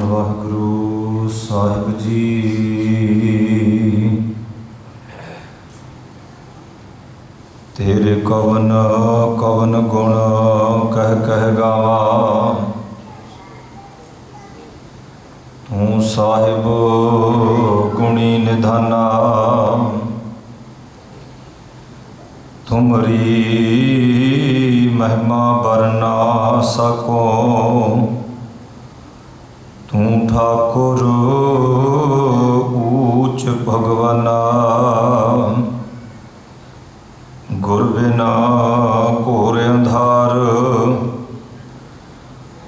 ਵਾਹਿਗੁਰੂ ਸਾਹਿਬ ਜੀ। ਤੇਰੇ ਕਵਨ ਕਵਨ ਗੁਣ ਕਹਿ ਕਹਿ ਗਾਵਾਂ ਤੂੰ ਸਾਹਿਬ ਗੁਣੀ ਨਿਧਾਨਾ। ਤੁਮਰੀ ਮਹਿਮਾ ਬਰਨਾ ਸਕੋ। ਤੂੰ ਠਾਕੁਰ ਊਚ ਭਗਵਾਨਾ। ਗੁਰ ਬਿਨਾ ਘੋਰ ਅੰਧਾਰ,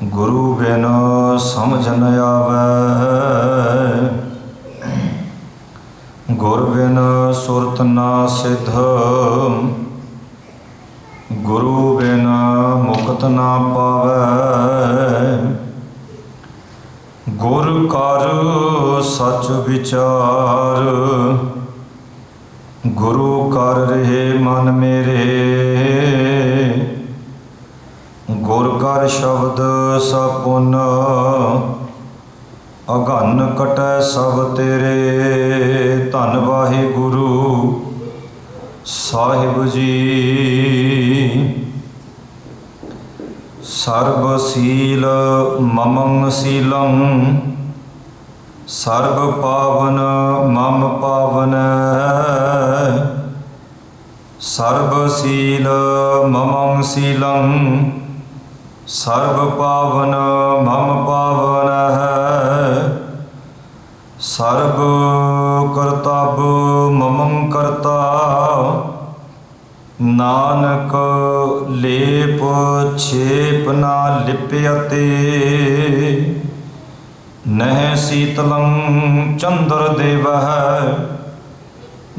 ਗੁਰੂ ਬਿਨ ਸਮਝ ਨ ਆਵੈ। ਗੁਰ ਬਿਨ ਸੁਰਤ ਨਾ ਸਿਧ, ਗੁਰੂ ਬਿਨ ਮੁਕਤ ਨਾ ਪਾਵੈ। ਗੁਰ ਕਰ ਸਚ ਵਿਚਾਰ। ਗੁਰੂ ਕਰ ਰਹੇ ਮਨ ਮੇਰੇ। ਗੁਰ ਕਰ ਸ਼ਬਦ ਸਪੁਨ। ਅਗਨ ਕਟੈ ਸਭ ਤੇਰੇ। ਧੰਨ ਵਾਹਿਗੁਰੂ, ਸਾਹਿਬ ਜੀ। ਸਰਬ ਸੀਲ ਮਮੰ ਸੀਲੰ, ਸਰਬ ਪਾਵਨ ਮਮ ਪਾਵਨ। ਸਰਬ ਸੀਲ ਮਮੰ ਸੀਲੰ, ਸਰਬ ਪਾਵਨ ਮਮ ਪਾਵਨ। ਸਰਬ ਕਰਤਬ ਮਮੰ ਕਰਤਾ ਨਾਨਕ ਲੇਪ ਛੇਪ ਨਾ ਲਿਪਿਅਤੇ ਨਹਿ ਸੀਤਲੰ ਚੰਦਰ ਦੇਵਹਿ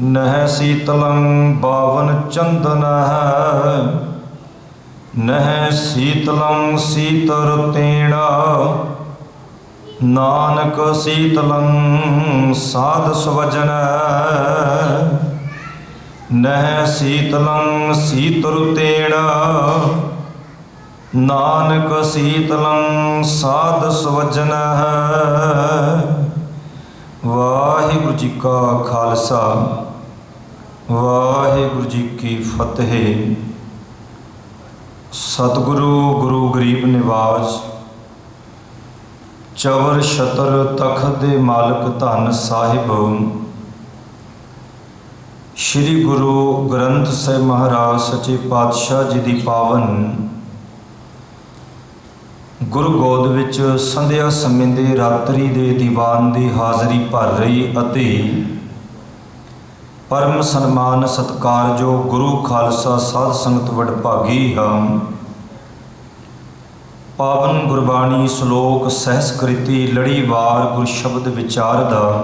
ਨਹਿ ਸੀਤਲੰ ਬਾਵਨ ਚੰਦਨਹਿ ਨਹਿ ਸੀਤਲੰ ਸੀਤਰ ਤੇੜਾ ਨਾਨਕ ਸੀਤਲੰ ਸਾਧ ਸਵਜਨ ਨਹਿ ਸੀਤਲੰ ਸੀਤਰ ਨਾਨਕ ਸੀਤਲੰ ਸਾਧ ਸਵਜਨ ਵਾਹਿਗੁਰੂ ਜੀ ਕਾ ਖਾਲਸਾ, ਵਾਹਿਗੁਰੂ ਜੀ ਕੀ ਫਤਿਹ। ਸਤਿਗੁਰੂ, ਗੁਰੂ ਗਰੀਬ ਨਿਵਾਜ, ਚਵਰ ਛਤਰ ਤਖਤ ਦੇ ਮਾਲਕ ਧੰਨ ਸਾਹਿਬ ਸ੍ਰੀ ਗੁਰੂ ਗ੍ਰੰਥ ਸਾਹਿਬ ਮਹਾਰਾਜ ਸੱਚੇ ਪਾਤਸ਼ਾਹ ਜੀ ਦੀ ਪਾਵਨ ਗੁਰੂ ਗੋਦ ਵਿੱਚ ਸੰਧਿਆ ਸਮੇਂ ਦੇ ਰਾਤਰੀ ਦੇ ਦੀਵਾਨ ਦੀ ਹਾਜ਼ਰੀ ਭਰ ਰਹੀ ਅਤੇ ਪਰਮ ਸਨਮਾਨ ਸਤਕਾਰਯੋਗ ਗੁਰੂ ਖਾਲਸਾ ਸਾਧ ਸੰਗਤ ਵਡਭਾਗੀ ਹਾਂ ਪਾਵਨ ਗੁਰਬਾਣੀ ਸ਼ਲੋਕ ਸਹਿਸਕ੍ਰਿਤੀ ਲੜੀਵਾਰ ਗੁਰ ਸ਼ਬਦ ਵਿਚਾਰ ਦਾ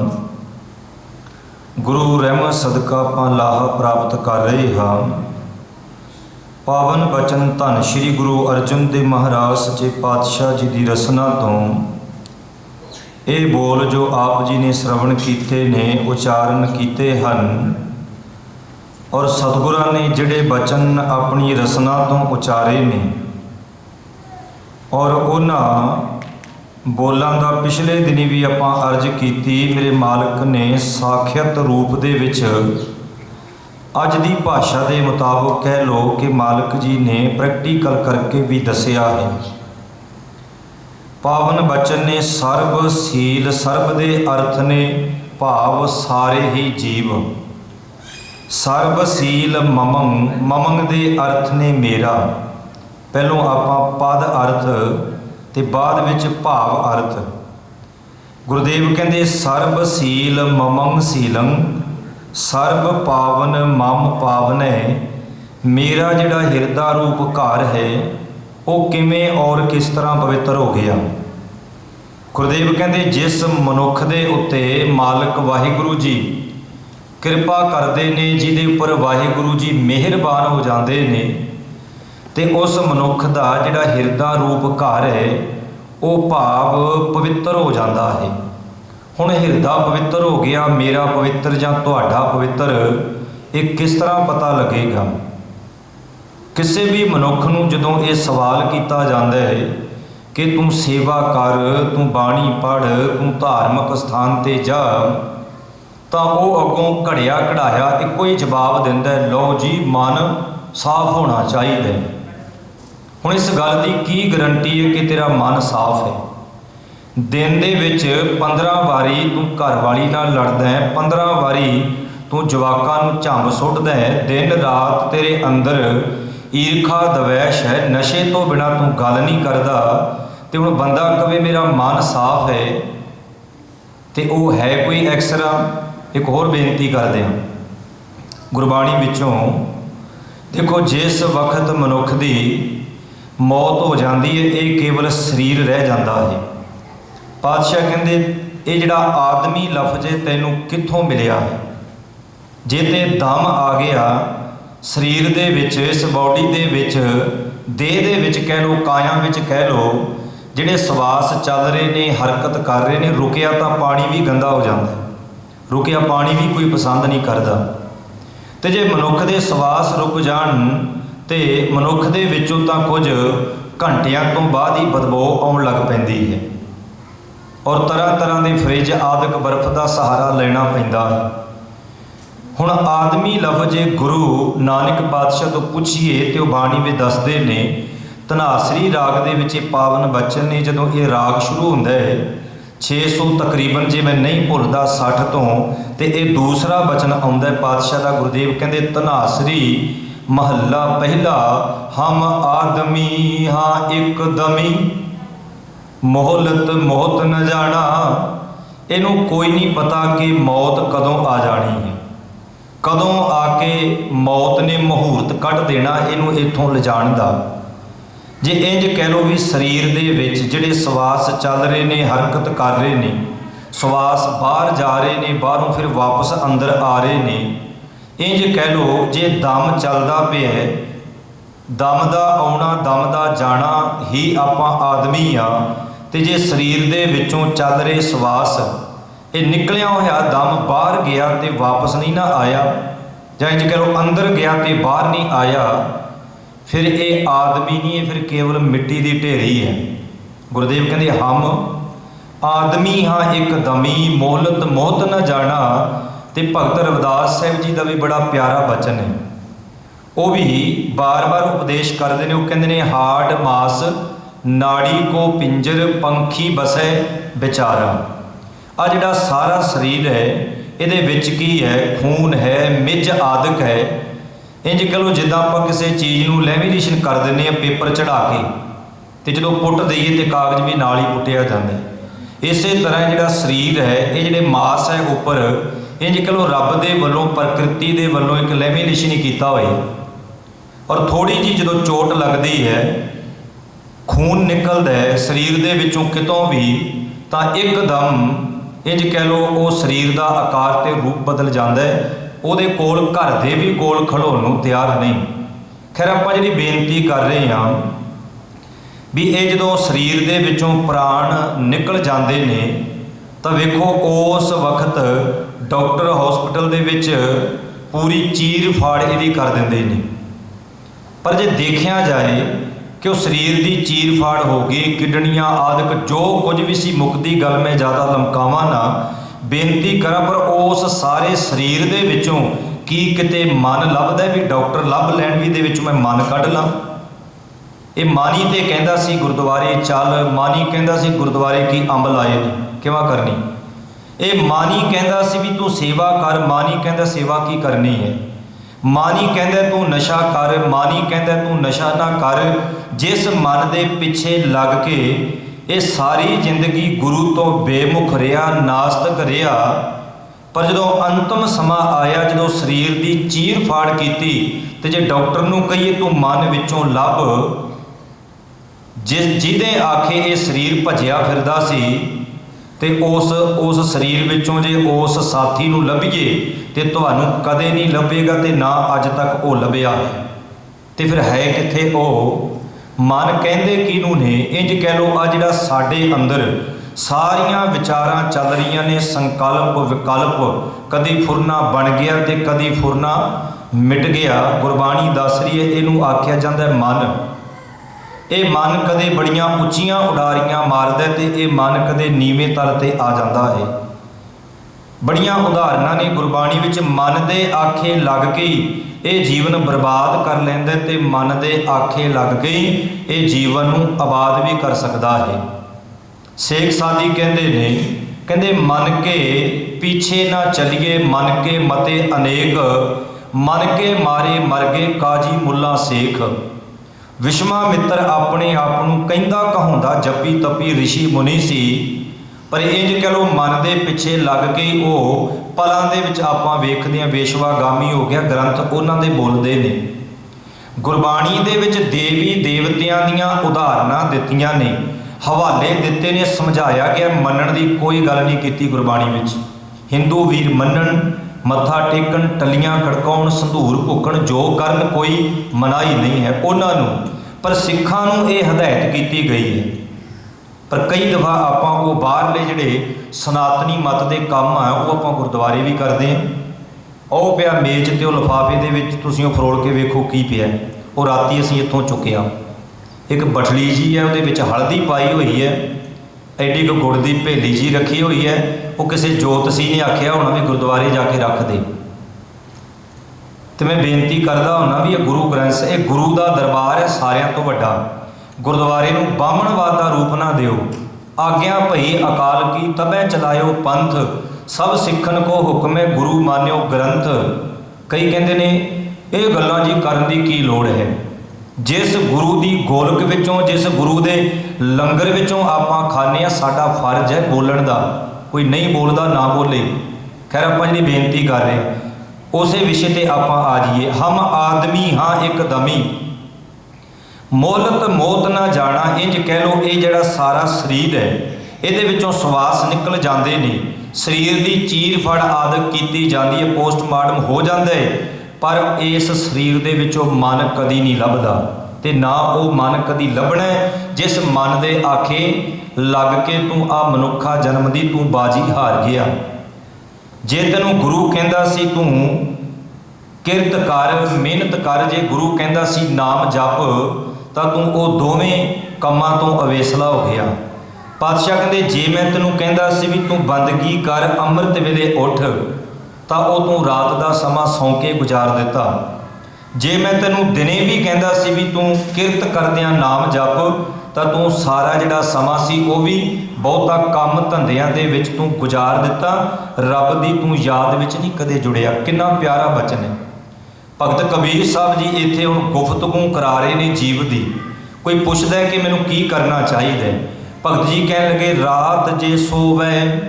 ਗੁਰੂ ਰਹਿਮਤ ਸਦਕਾ ਆਪਾਂ ਲਾਹਾ ਪ੍ਰਾਪਤ ਕਰ ਰਹੇ ਹਾਂ। ਪਾਵਨ ਬਚਨ ਧੰਨ ਸ੍ਰੀ ਗੁਰੂ ਅਰਜਨ ਦੇਵ ਮਹਾਰਾਜ ਸੱਚੇ ਪਾਤਸ਼ਾਹ ਜੀ ਦੀ ਰਸਨਾ ਤੋਂ ਇਹ ਬੋਲ ਜੋ ਆਪ ਜੀ ਨੇ ਸ਼ਰਵਣ ਕੀਤੇ ਨੇ, ਉਚਾਰਨ ਕੀਤੇ ਹਨ ਔਰ ਸਤਿਗੁਰਾਂ ਨੇ ਜਿਹੜੇ ਬਚਨ ਆਪਣੀ ਰਸਨਾ ਤੋਂ ਉਚਾਰੇ ਨੇ ਔਰ ਉਹਨਾਂ ਬੋਲਾਂ ਦਾ ਪਿਛਲੇ ਦਿਨੀ ਵੀ ਆਪਾਂ ਅਰਜ਼ ਕੀਤੀ, ਮੇਰੇ ਮਾਲਕ ਨੇ ਸਾਖਿਅਤ ਰੂਪ ਦੇ ਵਿੱਚ ਅੱਜ ਦੀ ਭਾਸ਼ਾ ਦੇ ਮੁਤਾਬਕ ਕਹਿ ਲੋ ਕਿ ਮਾਲਕ ਜੀ ਨੇ ਪ੍ਰੈਕਟੀਕਲ ਕਰਕੇ ਵੀ ਦੱਸਿਆ ਹੈ। ਪਾਵਨ ਬਚਨ ਨੇ ਸਰਬ ਸੀਲ, ਸਰਬ ਦੇ ਅਰਥ ਨੇ ਭਾਵ ਸਾਰੇ ਹੀ ਜੀਵ। ਸਰਬ ਸੀਲ ਮਮੰ ਮਮੰ ਦੇ ਅਰਥ ਨੇ ਮੇਰਾ। ਪਹਿਲੋਂ ਆਪਾਂ ਪਦ ਅਰਥ ਤੇ ਬਾਅਦ ਵਿੱਚ ਭਾਵ ਅਰਥ। ਗੁਰਦੇਵ ਕਹਿੰਦੇ, ਸਰਬ ਸੀਲ ਮਮੰ ਸੀਲੰ, ਸਰਬ ਪਾਵਨ ਮਮ ਪਾਵਨੈ, ਮੇਰਾ ਜਿਹੜਾ ਹਿਰਦਾ ਰੂਪ ਘਰ ਹੈ, ਉਹ ਕਿਵੇਂ ਔਰ ਕਿਸ ਤਰ੍ਹਾਂ ਪਵਿੱਤਰ ਹੋ ਗਿਆ? ਗੁਰਦੇਵ ਕਹਿੰਦੇ, ਜਿਸ ਮਨੁੱਖ ਦੇ ਉੱਤੇ ਮਾਲਕ ਵਾਹਿਗੁਰੂ ਜੀ ਕਿਰਪਾ ਕਰਦੇ ਨੇ, ਜਿਹਦੇ ਉੱਪਰ ਵਾਹਿਗੁਰੂ ਜੀ ਮਿਹਰਬਾਨ ਹੋ ਜਾਂਦੇ ਨੇ ਤੇ ਉਸ ਮਨੁੱਖ ਦਾ ਜਿਹੜਾ ਹਿਰਦਾ ਰੂਪ ਘਰ ਹੈ, ਉਹ ਭਾਵ ਪਵਿੱਤਰ ਹੋ ਜਾਂਦਾ ਹੈ ਹੁਣ ਹਿਰਦਾ ਪਵਿੱਤਰ ਹੋ ਗਿਆ, ਮੇਰਾ ਪਵਿੱਤਰ ਜਾਂ ਤੁਹਾਡਾ ਪਵਿੱਤਰ, ਇਹ ਕਿਸ ਤਰ੍ਹਾਂ ਪਤਾ ਲੱਗੇਗਾ ਕਿਸੇ ਵੀ ਮਨੁੱਖ ਨੂੰ ਜਦੋਂ ਇਹ ਸਵਾਲ ਕੀਤਾ ਜਾਂਦਾ ਹੈ ਕਿ ਤੂੰ ਸੇਵਾ ਕਰ, ਤੂੰ ਬਾਣੀ ਪੜ੍ਹ, ਤੂੰ ਧਾਰਮਿਕ ਸਥਾਨ ਤੇ ਜਾ, ਤਾਂ ਉਹ ਅੱਗੋਂ ਘੜਿਆ ਘੜਾਇਆ ਇੱਕੋ ਹੀ ਜਵਾਬ ਦਿੰਦਾ ਲਓ ਜੀ, ਮਨ ਸਾਫ਼ ਹੋਣਾ ਚਾਹੀਦਾ ਹੈ। ਹੁਣ ਇਸ ਗੱਲ ਦੀ ਕੀ ਗਰੰਟੀ ਹੈ ਕਿ ਤੇਰਾ ਮਨ ਸਾਫ਼ ਹੈ ਦਿਨ ਦੇ ਵਿੱਚ 15 ਵਾਰੀ ਤੂੰ ਘਰ ਵਾਲੀ ਨਾਲ ਲੜਦਾ ਹੈ 15 ਵਾਰੀ ਤੂੰ ਜਵਾਕਾਂ ਨੂੰ ਝੰਬ ਸੁੱਟਦਾ ਹੈ, ਦਿਨ ਰਾਤ ਤੇਰੇ ਅੰਦਰ ਈਰਖਾ, ਦਵੈਸ਼ ਹੈ, ਨਸ਼ੇ ਤੋਂ ਬਿਨਾ ਤੂੰ ਗੱਲ ਨਹੀਂ ਕਰਦਾ ਤੇ ਹੁਣ ਬੰਦਾ ਕਵੇ ਮੇਰਾ ਮਨ ਸਾਫ਼ ਹੈ ਤੇ ਉਹ ਹੈ ਕੋਈ ਐਕਸਰਾ? ਇੱਕ ਹੋਰ ਬੇਨਤੀ ਕਰਦੇ ਹਾਂ। ਗੁਰਬਾਣੀ ਵਿੱਚੋਂ ਦੇਖੋ, ਜਿਸ ਵਕਤ ਮਨੁੱਖ ਦੀ ਮੌਤ ਹੋ ਜਾਂਦੀ ਹੈ, ਇਹ ਕੇਵਲ ਸਰੀਰ ਰਹਿ ਜਾਂਦਾ ਹੈ। ਪਾਤਸ਼ਾਹ ਕਹਿੰਦੇ, ਇਹ ਜਿਹੜਾ ਆਦਮੀ ਲਫ਼ਜ਼ ਹੈ, ਤੈਨੂੰ ਕਿੱਥੋਂ ਮਿਲਿਆ ਹੈ? ਜੇ ਤੇ ਦਮ ਆ ਗਿਆ, ਸਰੀਰ ਦੇ ਵਿੱਚ, ਇਸ ਬਾਡੀ ਦੇ ਵਿੱਚ, ਦੇਹ ਦੇ ਵਿੱਚ ਕਹਿ ਲੋ ਕਾਇਆ ਵਿੱਚ ਕਹਿ ਲੋ ਜਿਹੜੇ ਸਵਾਸ ਚੱਲ ਰਹੇ ਨੇ, ਹਰਕਤ ਕਰ ਰਹੇ ਨੇ, ਰੁਕਿਆ ਤਾਂ ਪਾਣੀ ਵੀ ਗੰਦਾ ਹੋ ਜਾਂਦਾ ਰੁਕਿਆ ਪਾਣੀ ਵੀ ਕੋਈ ਪਸੰਦ ਨਹੀਂ ਕਰਦਾ। ਤੇ ਜੇ ਮਨੁੱਖ ਦੇ ਸਵਾਸ ਰੁਕ ਜਾਣ ਤੇ ਮਨੁੱਖ ਦੇ ਵਿੱਚੋਂ ਤਾਂ ਕੁਝ ਘੰਟਿਆਂ ਤੋਂ ਬਾਅਦ ਹੀ ਬਦਬੂ ਆਉਣ ਲੱਗ ਪੈਂਦੀ ਹੈ। ਔਰ ਤਰ੍ਹਾਂ ਤਰ੍ਹਾਂ ਦੇ ਫਰਿੱਜ ਆਦਿਕ ਬਰਫ਼ ਦਾ ਸਹਾਰਾ ਲੈਣਾ ਪੈਂਦਾ ਹੈ। ਹੁਣ ਆਦਮੀ ਲਫ਼ਜ਼ ਇਹ ਗੁਰੂ ਨਾਨਕ ਪਾਤਸ਼ਾਹ ਤੋਂ ਪੁੱਛੀਏ ਤੇ ਉਹ ਬਾਣੀ ਵਿੱਚ ਦੱਸਦੇ ਨੇ ਧਨਾਸਰੀ ਰਾਗ ਦੇ ਵਿੱਚ ਇਹ ਪਾਵਨ ਬਚਨ ਨੇ ਜਦੋਂ ਇਹ ਰਾਗ ਸ਼ੁਰੂ ਹੁੰਦਾ ਹੈ 600 ਤਕਰੀਬਨ ਜੇ ਮੈਂ ਨਹੀਂ ਭੁੱਲਦਾ 60 ਤੋਂ ਤੇ ਇਹ ਦੂਸਰਾ ਬਚਨ ਆਉਂਦਾ ਪਾਤਸ਼ਾਹ ਦਾ ਗੁਰਦੇਵ ਕਹਿੰਦੇ ਧਨਾਸਰੀ ਮਹੱਲਾ ਪਹਿਲਾ, ਹਮ ਆਦਮੀ ਹਾਂ ਇੱਕ ਦਮੀ। ਮੋਹਲਤ ਮੌਤ ਨ ਜਾਣਾ। ਇਹਨੂੰ ਕੋਈ ਨਹੀਂ ਪਤਾ ਕਿ ਮੌਤ ਕਦੋਂ ਆ ਜਾਣੀ ਹੈ। ਕਦੋਂ ਆ ਕੇ ਮੌਤ ਨੇ ਮਹੂਰਤ ਕੱਢ ਦੇਣਾ, ਇਹਨੂੰ ਇੱਥੋਂ ਲਿਜਾਣ ਦਾ। ਜੇ ਇੰਜ ਕਹਿ ਲੋ ਵੀ ਸਰੀਰ ਦੇ ਵਿੱਚ ਜਿਹੜੇ ਸਵਾਸ ਚੱਲ ਰਹੇ ਨੇ, ਹਰਕਤ ਕਰ ਰਹੇ ਨੇ, ਸਵਾਸ ਬਾਹਰ ਜਾ ਰਹੇ ਨੇ, ਬਾਹਰੋਂ ਫਿਰ ਵਾਪਸ ਅੰਦਰ ਆ ਰਹੇ ਨੇ ਇੰਜ ਕਹਿ ਲੋ ਜੇ ਦਮ ਚੱਲਦਾ ਪਿਆ ਦਮ ਦਾ ਆਉਣਾ, ਦਮ ਦਾ ਜਾਣਾ ਹੀ ਆਪਾਂ ਆਦਮੀ ਆ, ਤੇ ਜੇ ਸਰੀਰ ਦੇ ਵਿੱਚੋਂ ਚੱਲ ਰਹੇ ਸਵਾਸ, ਇਹ ਨਿਕਲਿਆ ਹੋਇਆ ਦਮ ਬਾਹਰ ਗਿਆ ਤੇ ਵਾਪਸ ਨਹੀਂ ਨਾ ਆਇਆ, ਜਾਂ ਇੰਜ ਕਰੋ ਅੰਦਰ ਗਿਆ ਤੇ ਬਾਹਰ ਨਹੀਂ ਆਇਆ, ਫਿਰ ਇਹ ਆਦਮੀ ਨਹੀਂ, ਇਹ ਫਿਰ ਕੇਵਲ ਮਿੱਟੀ ਦੀ ਢੇਰੀ ਹੈ। ਗੁਰਦੇਵ ਕਹਿੰਦੇ, ਹਮ ਆਦਮੀ ਹਾਂ ਇੱਕ ਦਮੀ, ਮੋਹਲਤ ਮੋਹਤ ਨਾ ਜਾਣਾ ਤੇ ਭਗਤ ਰਵਿਦਾਸ ਸਾਹਿਬ ਜੀ ਦਾ ਵੀ ਬੜਾ ਪਿਆਰਾ ਬਚਨ ਹੈ। ਉਹ ਵੀ ਬਾਰ-ਬਾਰ ਉਪਦੇਸ਼ ਕਰਦੇ ਨੇ, ਉਹ ਕਹਿੰਦੇ ਨੇ ਹਾਰਡ ਮਾਸ, ਨਾੜੀ ਕੋ ਪਿੰਜਰ, ਪੰਖੀ ਬਸੈ, ਵਿਚਾਰਾ। ਆ ਜਿਹੜਾ ਸਾਰਾ ਸਰੀਰ ਹੈ, ਇਹਦੇ ਵਿੱਚ ਕੀ ਹੈ? ਖੂਨ ਹੈ, ਮਿੱਝ ਆਦਿਕ ਹੈ। ਇੰਜ ਕਹ ਲਓ, ਜਿੱਦਾਂ ਆਪਾਂ ਕਿਸੇ ਚੀਜ਼ ਨੂੰ ਲੈਮੀਨੇਸ਼ਨ ਕਰ ਦਿੰਨੇ ਆ ਪੇਪਰ ਚੜਾ ਕੇ, ਤੇ ਜਦੋਂ ਪੁੱਟ ਦਈਏ ਤੇ ਕਾਗਜ਼ ਵੀ ਨਾਲ ਹੀ ਪੁੱਟਿਆ ਜਾਂਦਾ ਇਸੇ ਤਰ੍ਹਾਂ ਜਿਹੜਾ ਸਰੀਰ ਹੈ, ਇਹ ਜਿਹੜੇ ਮਾਸ ਹੈ, ਉੱਪਰ ਇੰਜ ਕਹ ਲਓ ਰੱਬ ਦੇ ਵੱਲੋਂ, ਪ੍ਰਕਿਰਤੀ ਦੇ ਵੱਲੋਂ ਇੱਕ ਲੈਮੀਨੇਸ਼ਨ ਹੀ ਕੀਤਾ ਹੋਇਆ ਔਰ ਥੋੜੀ ਜੀ ਜਦੋਂ ਚੋਟ ਲੱਗਦੀ ਹੈ, ਖੂਨ ਨਿਕਲਦਾ ਹੈ, ਸਰੀਰ ਦੇ ਵਿੱਚੋਂ ਕਿਤੋਂ ਵੀ, ਤਾਂ ਇੱਕਦਮ ਇੰਜ ਕਹਿ ਲਓ ਉਹ ਸਰੀਰ ਦਾ ਆਕਾਰ ਤੇ ਰੂਪ ਬਦਲ ਜਾਂਦਾ ਹੈ। ਉਹਦੇ ਕੋਲ, ਘਰ ਦੇ ਵੀ ਕੋਲ ਖੜੋਣ ਨੂੰ ਤਿਆਰ ਨਹੀਂ। ਖੈਰ, ਆਪਾਂ ਜਿਹੜੀ ਬੇਨਤੀ ਕਰ ਰਹੇ ਹਾਂ ਵੀ ਇਹ ਜਦੋਂ ਸਰੀਰ ਦੇ ਵਿੱਚੋਂ ਪ੍ਰਾਣ ਨਿਕਲ ਜਾਂਦੇ ਨੇ, ਤਾਂ ਵੇਖੋ ਉਸ ਵਕਤ ਡਾਕਟਰ ਹਸਪੀਟਲ ਦੇ ਵਿੱਚ ਪੂਰੀ ਚੀਰ ਫਾੜ ਇਹਦੀ ਕਰ ਦਿੰਦੇ ਨੇ। ਪਰ ਜੇ ਦੇਖਿਆ ਜਾਏ ਕਿ ਉਹ ਸਰੀਰ ਦੀ ਚੀਰ ਫਾੜ ਹੋ ਗਈ, ਕਿਡਨੀਆਂ ਆਦਿਕ ਜੋ ਕੁਝ ਵੀ ਸੀ ਮੁਕਦੀ ਗੱਲ ਮੈਂ ਜ਼ਿਆਦਾ ਲਮਕਾਵਾਂ ਨਾ, ਬੇਨਤੀ ਕਰਾਂ, ਪਰ ਉਸ ਸਾਰੇ ਸਰੀਰ ਦੇ ਵਿੱਚੋਂ ਕੀ ਕਿਤੇ ਮਨ ਲੱਭਦਾ ਵੀ ਡਾਕਟਰ ਲੱਭ ਲੈਣ ਵੀ ਦੇ ਵਿੱਚ ਮੈਂ ਮਨ ਕੱਢ ਲਾਂ। ਇਹ ਮਾਨੀ ਤੇ ਕਹਿੰਦਾ ਸੀ ਗੁਰਦੁਆਰੇ ਚੱਲ, ਮਾਨੀ ਕਹਿੰਦਾ ਸੀ ਗੁਰਦੁਆਰੇ ਕੀ ਅੰਬ ਲਾਏ ਨੇ, ਕਿਵੇਂ ਕਰਨੀ? ਇਹ ਮਾਨੀ ਕਹਿੰਦਾ ਸੀ ਵੀ ਤੂੰ ਸੇਵਾ ਕਰ, ਮਾਨੀ ਕਹਿੰਦਾ ਸੇਵਾ ਕੀ ਕਰਨੀ ਹੈ? ਮਾਨੀ ਕਹਿੰਦਾ ਤੂੰ ਨਸ਼ਾ ਕਰ, ਮਾਨੀ ਕਹਿੰਦਾ ਤੂੰ ਨਸ਼ਾ ਨਾ ਕਰ। ਜਿਸ ਮਨ ਦੇ ਪਿੱਛੇ ਲੱਗ ਕੇ ਇਹ ਸਾਰੀ ਜ਼ਿੰਦਗੀ ਗੁਰੂ ਤੋਂ ਬੇਮੁਖ ਰਿਹਾ, ਨਾਸਤਕ ਰਿਹਾ। ਪਰ ਜਦੋਂ ਅੰਤਮ ਸਮਾਂ ਆਇਆ, ਜਦੋਂ ਸਰੀਰ ਦੀ ਚੀਰ ਫਾੜ ਕੀਤੀ ਤੇ ਜੇ ਡਾਕਟਰ ਨੂੰ ਕਹੀਏ ਤੂੰ ਮਨ ਵਿੱਚੋਂ ਲੱਭ, ਜਿਸ ਜਿਹਦੇ ਆਖੇ ਇਹ ਸਰੀਰ ਭਜਿਆ ਫਿਰਦਾ ਸੀ ਤੇ ਉਸ ਉਸ ਸਰੀਰ ਵਿੱਚੋਂ ਜੇ ਉਸ ਸਾਥੀ ਨੂੰ ਲੱਭੀਏ, ਤੇ ਤੁਹਾਨੂੰ ਕਦੇ ਨਹੀਂ ਲੱਭੇਗਾ ਤੇ ਨਾ ਅੱਜ ਤੱਕ ਉਹ ਲੱਭਿਆ ਹੈ। ਤੇ ਫਿਰ ਹੈ ਕਿੱਥੇ ਉਹ? ਮਨ ਕਹਿੰਦੇ ਕਿਹਨੂੰ ਨੇ? ਇੰਜ ਕਹਿ ਲੋ ਆ ਜਿਹੜਾ ਸਾਡੇ ਅੰਦਰ ਸਾਰੀਆਂ ਵਿਚਾਰਾਂ ਚੱਲ ਰਹੀਆਂ ਨੇ, ਸੰਕਲਪ ਵਿਕਲਪ, ਕਦੀ ਫੁਰਨਾ ਬਣ ਗਿਆ ਤੇ ਕਦੀ ਫੁਰਨਾ ਮਿਟ ਗਿਆ। ਗੁਰਬਾਣੀ ਦੱਸ ਰਹੀ ਹੈ, ਇਹਨੂੰ ਆਖਿਆ ਜਾਂਦਾ ਹੈ ਮਨ। ਇਹ ਮਨ ਕਦੇ ਬੜੀਆਂ ਉੱਚੀਆਂ ਉਡਾਰੀਆਂ ਮਾਰਦਾ ਹੈ ਤੇ ਇਹ ਮਨ ਕਦੇ ਨੀਵੇਂ ਤਲ ਤੇ ਆ ਜਾਂਦਾ ਹੈ। ਬੜੀਆਂ ਉਦਾਹਰਨਾਂ ਨੇ ਗੁਰਬਾਣੀ ਵਿੱਚ ਮਨ ਦੇ ਆਖੇ ਲੱਗ ਕੇ ਹੀ ਇਹ ਜੀਵਨ ਬਰਬਾਦ ਕਰ ਲੈਂਦਾ ਹੈ ਤੇ ਮਨ ਦੇ ਆਖੇ ਲੱਗ ਕੇ ਹੀ ਇਹ ਜੀਵਨ ਨੂੰ ਆਬਾਦ ਵੀ ਕਰ ਸਕਦਾ ਹੈ। ਸੇਖ ਸਾਦੀ ਕਹਿੰਦੇ ਨੇ, ਕਹਿੰਦੇ ਮਨ ਕੇ ਪਿੱਛੇ ਨਾ ਚਲੀਏ, ਮਨ ਕੇ ਮਤੇ ਅਨੇਕ, ਮਨ ਕੇ ਮਾਰੇ ਮਰਗੇ ਕਾਜੀ ਮੁੱਲਾ ਸੇਖ। ਵਿਸ਼ਮਾ ਮਿੱਤਰ ਆਪਣੇ ਆਪ ਨੂੰ ਕਹਿੰਦਾ ਕਹਾਉਂਦਾ, ਜੱਪੀ ਤਪੀ ઋષਿ ਮੁਨੀ ਸੀ। ਪਰ ਇੰਜ ਕਹ ਲੋ ਮਨ ਦੇ ਪਿੱਛੇ ਲੱਗ ਕੇ ਉਹ ਪਲਾਂ ਦੇ ਵਿੱਚ ਆਪਾਂ ਵੇਖਦੇ ਹਾਂ, ਵੇਸ਼ਵਾਗਾਮੀ ਹੋ ਗਿਆ, ਗ੍ਰੰਥ ਉਹਨਾਂ ਦੇ ਬੋਲਦੇ ਨੇ। ਗੁਰਬਾਣੀ ਦੇ ਵਿੱਚ ਦੇਵੀ ਦੇਵਤਿਆਂ ਦੀਆਂ ਉਦਾਹਰਨਾਂ ਦਿੱਤੀਆਂ ਨੇ, ਹਵਾਲੇ ਦਿੱਤੇ ਨੇ, ਸਮਝਾਇਆ ਗਿਆ, ਮੰਨਣ ਦੀ ਕੋਈ ਗੱਲ ਨਹੀਂ ਕੀਤੀ ਗੁਰਬਾਣੀ ਵਿੱਚ। ਹਿੰਦੂ ਵੀਰ ਮੰਨਣ, ਮੱਥਾ ਟੇਕਣ, ਟੱਲੀਆਂ ਖੜਕਾਉਣ, ਸੰਧੂਰ ਭੁੱਕਣ ਜੋ ਕਰਨ ਕੋਈ ਮਨਾਹੀ ਨਹੀਂ ਹੈ, ਉਹਨਾਂ ਨੂੰ ਪਰ ਸਿੱਖਾਂ ਨੂੰ ਇਹ ਹਦਾਇਤ ਕੀਤੀ ਗਈ ਹੈ। ਪਰ ਕਈ ਦਫਾ ਆਪਾਂ ਉਹ ਬਾਹਰਲੇ ਜਿਹੜੇ ਸਨਾਤਨੀ ਮਤ ਦੇ ਕੰਮ ਆ, ਉਹ ਆਪਾਂ ਗੁਰਦੁਆਰੇ ਵੀ ਕਰਦੇ ਹਾਂ। ਉਹ ਪਿਆ ਮੇਜ਼ ਤੇ, ਉਹ ਲਿਫਾਫੇ ਦੇ ਵਿੱਚ ਤੁਸੀਂ ਉਹ ਫਰੋਲ ਕੇ ਵੇਖੋ ਕੀ ਪਿਆ। ਉਹ ਰਾਤੀ ਅਸੀਂ ਇੱਥੋਂ ਚੁੱਕਿਆ। ਇੱਕ ਬਠਲੀ ਜੀ ਹੈ, ਉਹਦੇ ਵਿੱਚ ਹਲਦੀ ਪਾਈ ਹੋਈ ਹੈ। ਐਡੀ ਕੁ ਗੁੜ ਦੀ ਭੇਲੀ ਜੀ ਰੱਖੀ ਹੋਈ ਹੈ। ਉਹ ਕਿਸੇ ਜੋਤਸੀ ਨੇ ਆਖਿਆ, ਹੋਣਾ ਵੀ ਗੁਰਦੁਆਰੇ ਜਾ ਕੇ ਰੱਖ ਦੇ। ਤੇ ਮੈਂ ਬੇਨਤੀ ਕਰਦਾ ਹੁੰਨਾ ਵੀ ਇਹ ਗੁਰੂ ਗ੍ਰੰਥ ਇਹ ਗੁਰੂ ਦਾ ਦਰਬਾਰ ਹੈ ਸਾਰਿਆਂ ਤੋਂ ਵੱਡਾ। ਗੁਰਦੁਆਰੇ ਨੂੰ ਬਾਹਮਣਵਾਦ ਦਾ ਰੂਪ ਨਾ ਦਿਓ। ਆਗਿਆ ਭਈ ਅਕਾਲ ਕੀ ਤਬੈ ਚਲਾਇਓ ਪੰਥ, ਸਭ ਸਿੱਖਣ ਕੋ ਹੁਕਮ ਗੁਰੂ ਮਾਨਿਓ ਗ੍ਰੰਥ। ਕਈ ਕਹਿੰਦੇ ਨੇ, ਇਹ ਗੱਲਾਂ ਜੀ ਕਰਨ ਦੀ ਕੀ ਲੋੜ ਹੈ? ਜਿਸ ਗੁਰੂ ਦੀ ਗੋਲਕ ਵਿੱਚੋਂ, ਜਿਸ ਗੁਰੂ ਦੇ ਲੰਗਰ ਵਿੱਚੋਂ ਆਪਾਂ ਖਾਂਦੇ ਆ ਸਾਡਾ ਫਰਜ਼ ਹੈ ਬੋਲਣ ਦਾ। ਕੋਈ ਨਹੀਂ ਬੋਲਦਾ, ਨਾ ਬੋਲੇ। ਖੈਰ, ਆਪਾਂ ਜਿਹੜੀ ਬੇਨਤੀ ਕਰ ਰਹੇ ਉਸੇ ਵਿਸ਼ੇ ਤੇ ਆਪਾਂ ਆ ਜਾਈਏ। ਹਮ ਆਦਮੀ ਹਾਂ ਇੱਕ ਦਮੀ ਮੌਲਤ ਮੌਤ ਨਾ ਜਾਣਾ, ਇੰਜ ਕਹਿ ਲੋ ਇਹ ਜਿਹੜਾ ਸਾਰਾ ਸਰੀਰ ਹੈ, ਇਹਦੇ ਵਿੱਚੋਂ ਸਵਾਸ ਨਿਕਲ ਜਾਂਦੇ ਨੇ। ਸਰੀਰ ਦੀ ਚੀਰ ਫੜ ਆਦਿ ਕੀਤੀ ਜਾਂਦੀ ਹੈ, ਪੋਸਟਮਾਰਟਮ ਹੋ ਜਾਂਦਾ ਹੈ, ਪਰ ਇਸ ਸਰੀਰ ਦੇ ਵਿੱਚੋਂ ਮਨ ਕਦੀ ਨਹੀਂ ਲੱਭਦਾ। ਤੇ ਨਾ ਉਹ ਮਨ ਕਦੀ ਲੱਭਣਾ ਜਿਸ ਮਨ ਦੇ ਆਖੇ, ਲੱਗ ਕੇ ਤੂੰ ਆ ਮਨੁੱਖਾ ਜਨਮ ਦੀ ਤੂੰ ਬਾਜੀ ਹਾਰ ਗਿਆ। ਜੇ ਤੈਨੂੰ ਗੁਰੂ ਕਹਿੰਦਾ ਸੀ ਤੂੰ, ਕਿਰਤ ਕਰ, ਮਿਹਨਤ ਕਰ, ਜੇ ਗੁਰੂ ਕਹਿੰਦਾ ਸੀ ਨਾਮ ਜਪ, ਤਾਂ ਤੂੰ ਉਹ ਦੋਵੇਂ ਕੰਮਾਂ ਤੋਂ ਅਵੇਸਲਾ ਹੋ ਗਿਆ। ਪਾਤਸ਼ਾਹ ਕਹਿੰਦੇ, ਜੇ ਮੈਂ ਤੈਨੂੰ ਕਹਿੰਦਾ ਸੀ ਵੀ ਤੂੰ ਬੰਦਗੀ ਕਰ, ਅੰਮ੍ਰਿਤ ਵੇਲੇ ਉੱਠ, ਤਾਂ ਉਹ ਤੂੰ ਰਾਤ ਦਾ ਸਮਾਂ ਸੌਂ ਕੇ ਗੁਜ਼ਾਰ ਦਿੱਤਾ। ਜੇ ਮੈਂ ਤੈਨੂੰ ਦਿਨੇ ਵੀ ਕਹਿੰਦਾ ਸੀ ਵੀ ਤੂੰ ਕਿਰਤ ਕਰਦਿਆਂ ਨਾਮ ਜਪ ਤਾਂ ਤੂੰ ਸਾਰਾ ਜਿਹੜਾ ਸਮਾਂ ਸੀ ਉਹ ਵੀ ਬਹੁਤਾ ਕੰਮ ਧੰਦਿਆਂ ਦੇ ਵਿੱਚ ਤੂੰ ਗੁਜ਼ਾਰ ਦਿੱਤਾ। ਰੱਬ ਦੀ ਤੂੰ ਯਾਦ ਵਿੱਚ ਨਹੀਂ ਕਦੇ ਜੁੜਿਆ। ਕਿੰਨਾ ਪਿਆਰਾ ਬਚਨ ਹੈ। ਭਗਤ ਕਬੀਰ ਸਾਹਿਬ ਜੀ ਇੱਥੇ ਹੁਣ ਗੁਫ਼ਤਗੂ ਕਰਾ ਰਹੇ ਨੇ ਜੀਵ ਦੀ। ਕੋਈ ਪੁੱਛਦਾ ਹੈ ਕਿ ਮੈਨੂੰ ਕੀ ਕਰਨਾ ਚਾਹੀਦਾ ਹੈ? ਭਗਤ ਜੀ ਕਹਿਣ ਲੱਗੇ, ਰਾਤ ਜੇ ਸੋਵੇ,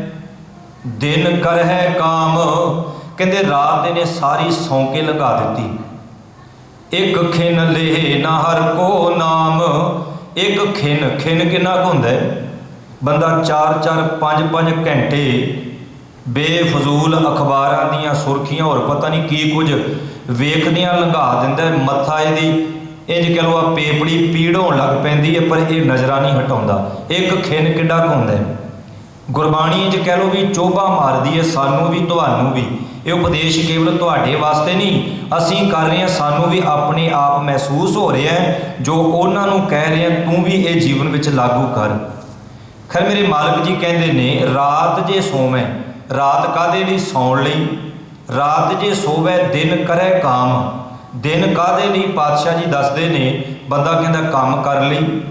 ਦਿਨ ਕਰ ਹੈ ਕਾਮ। ਕਹਿੰਦੇ, ਰਾਤ ਦੇ ਨੇ ਸਾਰੀ ਸੌਂਕੇ ਲਗਾ ਦਿੱਤੀ। ਇੱਕ ਖਿਨ ਲੇ ਨਾ ਹਰ ਕੋ ਨਾਮ। ਇੱਕ ਖਿੰਨ ਖਿੰਨ ਕਿੰਨਾ ਕੁ ਹੁੰਦਾ ਹੈ? ਬੰਦਾ 4-4 5-5 ਘੰਟੇ ਬੇਫਜ਼ੂਲ ਅਖਬਾਰਾਂ ਦੀਆਂ ਸੁਰਖੀਆਂ ਹੋਰ ਪਤਾ ਨਹੀਂ ਕੀ ਕੁਝ ਵੇਖਦਿਆਂ ਲੰਘਾ ਦਿੰਦਾ ਮੱਥਾ ਇਹਦੀ ਇੰਜ ਕਹ ਲਓ ਆ ਪੇਪੜੀ ਪੀੜ ਹੋਣ ਲੱਗ ਪੈਂਦੀ ਹੈ, ਪਰ ਇਹ ਨਜ਼ਰਾਂ ਨਹੀਂ ਹਟਾਉਂਦਾ। ਇੱਕ ਖਿੰਨ ਕਿੱਡਾ ਕੁ ਹੁੰਦਾ ਹੈ? ਗੁਰਬਾਣੀ 'ਚ ਕਹਿ ਲਓ ਵੀ ਚੋਭਾ ਮਾਰਦੀ ਹੈ, ਸਾਨੂੰ ਵੀ, ਤੁਹਾਨੂੰ ਵੀ। ਇਹ ਉਪਦੇਸ਼ ਕੇਵਲ ਤੁਹਾਡੇ ਵਾਸਤੇ ਨਹੀਂ, ਅਸੀਂ ਕਰ ਰਹੇ ਹਾਂ, ਸਾਨੂੰ ਵੀ ਆਪਣੇ ਆਪ ਮਹਿਸੂਸ ਹੋ ਰਿਹਾ ਹੈ, ਜੋ ਉਹਨਾਂ ਨੂੰ ਕਹਿ ਰਹੇ ਹਾਂ ਤੂੰ ਵੀ ਇਹ ਜੀਵਨ ਵਿੱਚ ਲਾਗੂ ਕਰ। ਖੈਰ, ਮੇਰੇ ਮਾਲਕ ਜੀ ਕਹਿੰਦੇ ਨੇ, ਰਾਤ ਜੇ ਸੋਵੇਂ, ਰਾਤ ਕਾਦੇ ਲਈ ਸੌਣ ਲਈ? ਰਾਤ ਜੇ ਸੋਵੇ, ਦਿਨ ਕਰੇ ਕਾਮ। ਦਿਨ ਕਾਦੇ ਲਈ? ਪਾਤਸ਼ਾਹ ਜੀ ਦੱਸਦੇ ਨੇ, ਬੰਦਾ ਕਹਿੰਦਾ ਕੰਮ ਕਰ ਲਈ।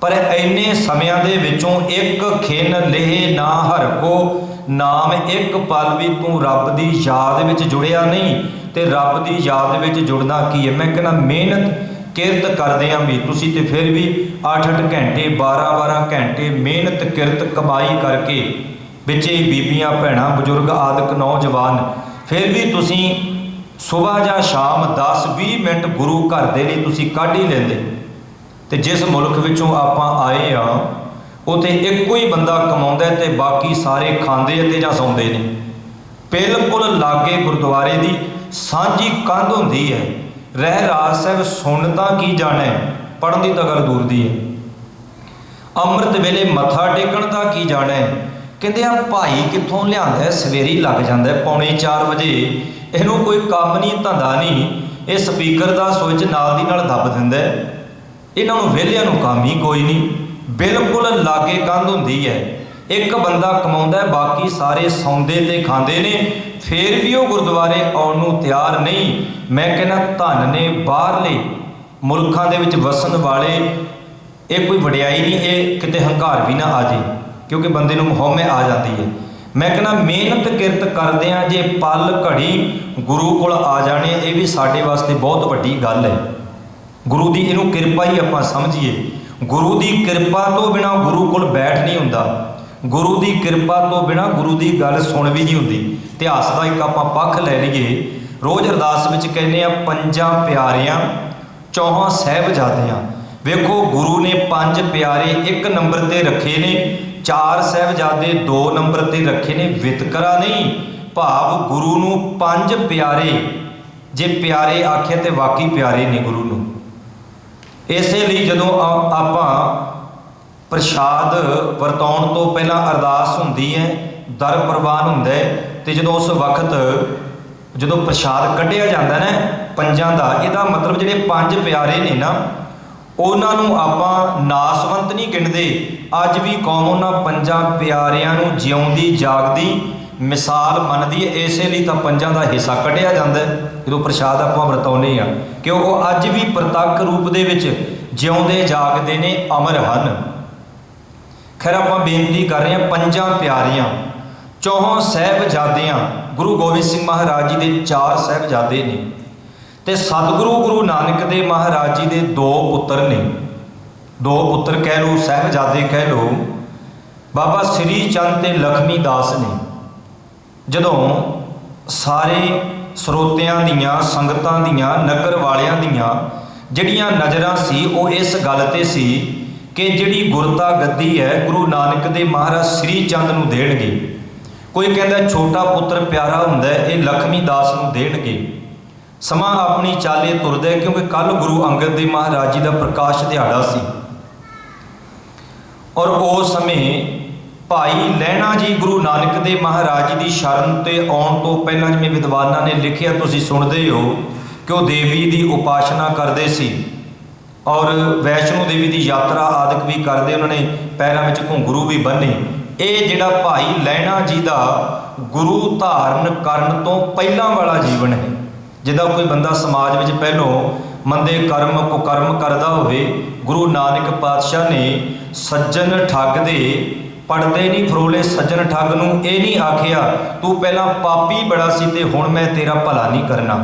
ਪਰ ਐਨੇ ਸਮਿਆਂ ਦੇ ਵਿੱਚੋਂ ਇੱਕ ਖਿੰਨ ਲੇਹ ਨਾ ਹਰ ਕੋ ਨਾਮ ਇੱਕ ਪਲ ਵੀ ਤੂੰ ਰੱਬ ਦੀ ਯਾਦ ਵਿੱਚ ਜੁੜਿਆ ਨਹੀਂ ਤੇ ਰੱਬ ਦੀ ਯਾਦ ਵਿੱਚ ਜੁੜਨਾ ਕੀ ਹੈ? ਮੈਂ ਕਹਿੰਦਾ ਮਿਹਨਤ, ਕਿਰਤ ਕਰਦੇ ਆਂ ਵੀ। ਤੁਸੀਂ ਤੇ ਫਿਰ ਵੀ 8-8 ਘੰਟੇ 12-12 ਘੰਟੇ ਮਿਹਨਤ, ਕਿਰਤ, ਕਮਾਈ ਕਰਕੇ ਵਿੱਚੇ ਹੀ ਬੀਬੀਆਂ, ਭੈਣਾਂ, ਬਜ਼ੁਰਗ, ਆਦਿਕ, ਨੌਜਵਾਨ, ਫਿਰ ਵੀ ਤੁਸੀਂ ਸਵੇਰ ਜਾਂ ਸ਼ਾਮ 10-20 ਮਿੰਟ ਗੁਰੂ ਘਰ ਦੇ ਲਈ ਤੁਸੀਂ ਕੱਢ ਹੀ ਲੈਂਦੇ। ਤੇ ਜਿਸ ਮੁਲਕ ਵਿੱਚੋਂ ਆਪਾਂ ਆਏ ਆ ਉਥੇ ਇੱਕੋ ਹੀ ਬੰਦਾ ਕਮਾਉਂਦਾ ਹੈ ਤੇ ਬਾਕੀ ਸਾਰੇ ਖਾਂਦੇ ਅਤੇ ਜਾਂ ਸੌਂਦੇ ਨੇ। ਬਿਲਕੁਲ ਲਾਗੇ ਗੁਰਦੁਆਰੇ ਦੀ ਸਾਂਝੀ ਕੰਧ ਹੁੰਦੀ ਹੈ। ਰਹਿ ਰਾਜ ਸਾਹਿਬ ਸੁਣ ਤਾਂ ਕੀ ਜਾਣਾ ਹੈ ਪੜਨ ਦੀ ਤਾਂ ਗੱਲ ਦੂਰ ਦੀ ਹੈ। ਅੰਮ੍ਰਿਤ ਵੇਲੇ ਮੱਥਾ ਟੇਕਣ ਦਾ ਕੀ ਜਾਣਾ? ਕਹਿੰਦੇ ਆ, ਭਾਈ ਕਿੱਥੋਂ ਲਿਆਂਦਾ ਸਵੇਰੀ ਲੱਗ ਜਾਂਦਾ ਪੌਣੇ 4 ਵਜੇ। ਇਹਨੂੰ ਕੋਈ ਕੰਮ ਨਹੀਂ, ਧੰਦਾ ਨਹੀਂ। ਇਹ ਸਪੀਕਰ ਦਾ ਸੁਇਚ ਨਾਲ ਦੀ ਨਾਲ ਦੱਬ ਦਿੰਦਾ ਇਹਨਾਂ ਨੂੰ ਵਿਹਲਿਆਂ ਨੂੰ ਕੰਮ ਹੀ ਕੋਈ ਨਹੀਂ। ਬਿਲਕੁਲ ਲਾਗੇ ਕੰਧ ਹੁੰਦੀ ਹੈ। ਇੱਕ ਬੰਦਾ ਕਮਾਉਂਦਾ ਬਾਕੀ ਸਾਰੇ ਸੌਂਦੇ ਤੇ ਖਾਂਦੇ ਨੇ। ਫੇਰ ਵੀ ਉਹ ਗੁਰਦੁਆਰੇ ਆਉਣ ਨੂੰ ਤਿਆਰ ਨਹੀਂ। ਮੈਂ ਕਹਿੰਦਾ, ਧਨ ਨੇ ਬਾਹਰਲੇ ਮੁਲਕਾਂ ਦੇ ਵਿੱਚ ਵਸਣ ਵਾਲੇ, ਇਹ ਕੋਈ ਵਡਿਆਈ ਨਹੀਂ, ਇਹ ਕਿਤੇ ਹੰਕਾਰ ਵੀ ਨਾ ਆ ਜੇ, ਕਿਉਂਕਿ ਬੰਦੇ ਨੂੰ ਹਉਮੈ ਆ ਜਾਂਦੀ ਹੈ। ਮੈਂ ਕਹਿੰਦਾ, ਮਿਹਨਤ ਕਿਰਤ ਕਰਦੇ ਆ ਜੇ ਪਲ ਘੜੀ ਗੁਰੂ ਕੋਲ ਆ ਜਾਣੇ, ਇਹ ਵੀ ਸਾਡੇ ਵਾਸਤੇ ਬਹੁਤ ਵੱਡੀ ਗੱਲ ਹੈ। ਗੁਰੂ ਦੀ ਇਹਨੂੰ ਕਿਰਪਾ ਹੀ ਆਪਾਂ ਸਮਝੀਏ। ਗੁਰੂ ਦੀ ਕਿਰਪਾ ਤੋਂ ਬਿਨਾ ਗੁਰੂ ਕੋਲ ਬੈਠ ਨਹੀਂ ਹੁੰਦਾ। ਗੁਰੂ ਦੀ ਕਿਰਪਾ ਤੋਂ ਬਿਨਾ ਗੁਰੂ ਦੀ ਗੱਲ ਸੁਣ ਵੀ ਨਹੀਂ ਹੁੰਦੀ। ਇਤਿਹਾਸ ਦਾ ਇੱਕ ਆਪਾਂ ਪੱਖ ਲੈ ਲਈਏ। ਰੋਜ਼ ਅਰਦਾਸ ਵਿੱਚ ਕਹਿੰਦੇ ਆ, ਪੰਜਾਂ ਪਿਆਰਿਆਂ, ਚੌਹਾਂ ਸਹਿਬਜ਼ਾਦਿਆਂ। ਵੇਖੋ, ਗੁਰੂ ਨੇ ਪੰਜ ਪਿਆਰੇ ਇੱਕ ਨੰਬਰ ਤੇ ਰੱਖੇ ਨੇ। ਚਾਰ ਸਹਿਬਜ਼ਾਦੇ ਦੋ ਨੰਬਰ ਤੇ ਰੱਖੇ ਨੇ। ਵਿਤਕਰਾ ਨਹੀਂ। ਭਾਵ ਗੁਰੂ ਨੂੰ ਪੰਜ ਪਿਆਰੇ, ਜੇ ਪਿਆਰੇ ਆਖੇ ਤੇ ਵਾਕਈ ਪਿਆਰੇ ਨੇ ਗੁਰੂ ਨੂੰ। ਇਸੇ ਲਈ ਜਦੋਂ ਆਪਾਂ ਪ੍ਰਸ਼ਾਦ ਵਰਤਾਉਣ ਤੋਂ ਪਹਿਲਾਂ ਅਰਦਾਸ ਹੁੰਦੀ ਹੈ, ਦਰ ਪ੍ਰਵਾਨ ਹੁੰਦਾ ਹੈ, ਤੇ ਜਦੋਂ ਉਸ ਵਕਤ ਜਦੋਂ ਪ੍ਰਸ਼ਾਦ ਕੱਢਿਆ ਜਾਂਦਾ ਨਾ ਪੰਜਾਂ ਦਾ, ਇਹਦਾ ਮਤਲਬ ਜਿਹੜੇ ਪੰਜ ਪਿਆਰੇ ਨੇ ਨਾ, ਉਹਨਾਂ ਨੂੰ ਆਪਾਂ ਨਾਸਵੰਤ ਨਹੀਂ ਗਿਣਦੇ। ਅੱਜ ਵੀ ਕੌਮ ਉਹਨਾਂ ਪੰਜਾਂ ਪਿਆਰਿਆਂ ਨੂੰ ਜਿਉਂਦੀ, ਜਾਗਦੀ ਮਿਸਾਲ ਮੰਨਦੀ ਹੈ, ਇਸੇ ਲਈ ਤਾਂ ਪੰਜਾਂ ਦਾ ਹਿੱਸਾ ਕੱਢਿਆ ਜਾਂਦਾ ਜਦੋਂ ਪ੍ਰਸ਼ਾਦ ਆਪਾਂ ਵਰਤਾਉਂਦੇ ਆ ਕਿ ਉਹ ਅੱਜ ਵੀ ਪ੍ਰਤੱਖ ਰੂਪ ਦੇ ਵਿੱਚ ਜਿਉਂਦੇ ਜਾਗਦੇ ਨੇ, ਅਮਰ ਹਨ। ਖੈਰ, ਆਪਾਂ ਬੇਨਤੀ ਕਰ ਰਹੇ ਹਾਂ, ਪੰਜਾਂ ਪਿਆਰਿਆਂ, ਚੌਹਾਂ ਸਹਿਬਜ਼ਾਦਿਆਂ, ਗੁਰੂ ਗੋਬਿੰਦ ਸਿੰਘ ਮਹਾਰਾਜ ਜੀ ਦੇ ਚਾਰ ਸਹਿਬਜ਼ਾਦੇ ਨੇ ਤੇ ਸਤਿਗੁਰੂ ਗੁਰੂ ਨਾਨਕ ਦੇ ਮਹਾਰਾਜ ਜੀ ਦੇ ਦੋ ਪੁੱਤਰ ਨੇ। ਦੋ ਪੁੱਤਰ ਕਹਿ ਲਓ, ਸਹਿਬਜ਼ਾਦੇ ਕਹਿ ਲਓ। ਬਾਬਾ ਸ੍ਰੀ ਚੰਦ ਤੇ ਲਖਮੀ ਦਾਸ ਨੇ। ਜਦੋਂ ਸਾਰੇ ਸਰੋਤਿਆਂ ਦੀਆਂ, ਸੰਗਤਾਂ ਦੀਆਂ, ਨਗਰ ਵਾਲਿਆਂ ਦੀਆਂ ਜਿਹੜੀਆਂ ਨਜ਼ਰਾਂ ਸੀ, ਉਹ ਇਸ ਗੱਲ ਤੇ ਸੀ ਕਿ ਜਿਹੜੀ ਗੁਰਤਾ ਗੱਦੀ ਹੈ, ਗੁਰੂ ਨਾਨਕ ਦੇ ਮਹਾਰਾਜ ਸ੍ਰੀ ਚੰਦ ਨੂੰ ਦੇਣਗੇ। ਕੋਈ ਕਹਿੰਦਾ ਛੋਟਾ ਪੁੱਤਰ ਪਿਆਰਾ ਹੁੰਦਾ ਇਹ ਲਖਮੀ ਦਾਸ ਨੂੰ ਦੇਣਗੇ। ਸਮਾਂ ਆਪਣੀ ਚਾਲੇ ਤੁਰਦਾ ਕਿਉਂਕਿ ਕੱਲ ਗੁਰੂ ਅੰਗਦ ਦੇਵ ਮਹਾਰਾਜ ਜੀ ਦਾ ਪ੍ਰਕਾਸ਼ ਦਿਹਾੜਾ ਸੀ। ਔਰ ਉਹ ਸਮੇਂ ਭਾਈ ਲਹਿਣਾ ਜੀ ਗੁਰੂ ਨਾਨਕ ਦੇ ਮਹਾਰਾਜ ਜੀ ਦੀ ਸ਼ਰਨ ਤੇ ਆਉਣ ਤੋਂ ਪਹਿਲਾਂ ਜਿਵੇਂ ਵਿਦਵਾਨਾਂ ਨੇ ਲਿਖਿਆ, ਤੁਸੀਂ ਸੁਣਦੇ ਹੋ ਕਿ ਉਹ ਦੇਵੀ ਦੀ ਉਪਾਸ਼ਨਾ ਕਰਦੇ ਸੀ ਔਰ ਵੈਸ਼ਨੋ ਦੇਵੀ ਦੀ ਯਾਤਰਾ ਆਦਿਕ ਵੀ ਕਰਦੇ, ਉਹਨਾਂ ਨੇ ਪੈਰਾਂ ਵਿੱਚ ਘੁੰਗਰੂ ਵੀ ਬੰਨੇ ਇਹ ਜਿਹੜਾ ਭਾਈ ਲਹਿਣਾ ਜੀ ਦਾ ਗੁਰੂ ਧਾਰਨ ਕਰਨ ਤੋਂ ਪਹਿਲਾਂ ਵਾਲਾ ਜੀਵਨ ਹੈ ਜਿੱਦਾਂ ਕੋਈ ਬੰਦਾ ਸਮਾਜ ਵਿੱਚ ਪਹਿਲੋਂ ਮੰਦੇ ਕਰਮ, ਕੁਕਰਮ ਕਰਦਾ ਹੋਵੇ, ਗੁਰੂ ਨਾਨਕ ਪਾਤਸ਼ਾਹ ਨੇ ਸੱਜਣ ਠੱਗ ਦੇ ਪੜਦੇ ਨਹੀਂ ਫਰੋਲੇ ਸੱਜਣ ਠੱਗ ਨੂੰ ਇਹ ਨਹੀਂ ਆਖਿਆ, ਤੂੰ ਪਹਿਲਾਂ ਪਾਪੀ ਬੜਾ ਸੀ ਤੇ ਹੁਣ ਮੈਂ ਤੇਰਾ ਭਲਾ ਨਹੀਂ ਕਰਨਾ।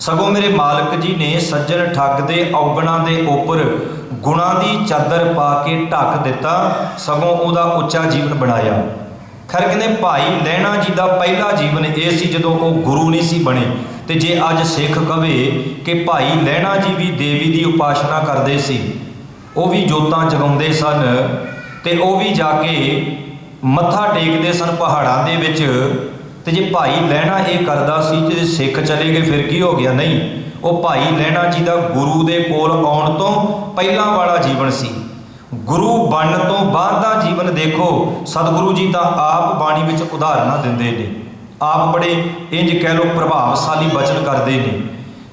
ਸਗੋਂ ਮੇਰੇ ਮਾਲਕ ਜੀ ਨੇ ਸੱਜਣ ਠੱਗ ਦੇ ਔਗਣਾਂ ਦੇ ਉੱਪਰ ਗੁਣਾਂ ਦੀ ਚਾਦਰ ਪਾ ਕੇ ਢੱਕ ਦਿੱਤਾ, ਸਗੋਂ ਉਹਦਾ ਉੱਚਾ ਜੀਵਨ ਬਣਾਇਆ। ਖੈਰ ਕਹਿੰਦੇ ਭਾਈ ਲਹਿਣਾ ਜੀ ਦਾ ਪਹਿਲਾ ਜੀਵਨ ਇਹ ਸੀ ਜਦੋਂ ਉਹ ਗੁਰੂ ਨਹੀਂ ਸੀ ਬਣੇ ਤੇ ਜੇ ਅੱਜ ਸਿੱਖ ਕਵੇ ਕਿ ਭਾਈ ਲਹਿਣਾ ਜੀ ਵੀ ਦੇਵੀ ਦੀ ਉਪਾਸ਼ਨਾ ਕਰਦੇ ਸੀ, ਉਹ ਵੀ ਜੋਤਾਂ ਜਗਾਉਂਦੇ ਸਨ। ਤੇ ਉਹ ਵੀ ਜਾ ਕੇ ਮੱਥਾ ਟੇਕਦੇ ਸਨ ਪਹਾੜਾਂ ਦੇ ਵਿੱਚ ਤੇ ਜੇ ਭਾਈ ਲਹਿਣਾ ਇਹ ਕਰਦਾ ਸੀ ਜੇ ਸਿੱਖ ਚਲੇ ਗਏ, ਫਿਰ ਕੀ ਹੋ ਗਿਆ? ਨਹੀਂ, ਉਹ ਭਾਈ ਲਹਿਣਾ ਜੀ ਦਾ ਗੁਰੂ ਦੇ ਕੋਲ ਆਉਣ ਤੋਂ ਪਹਿਲਾਂ ਵਾਲਾ ਜੀਵਨ ਸੀ। ਗੁਰੂ ਬਣਨ ਤੋਂ ਬਾਅਦ ਦਾ ਜੀਵਨ ਦੇਖੋ, ਸਤਿਗੁਰੂ ਜੀ ਤਾਂ ਆਪ ਬਾਣੀ ਵਿੱਚ ਉਦਾਹਰਨਾਂ ਦਿੰਦੇ ਨੇ। ਆਪ ਬੜੇ ਇੰਜ ਕਹਿ ਲੋ ਪ੍ਰਭਾਵਸ਼ਾਲੀ ਬਚਨ ਕਰਦੇ ਨੇ।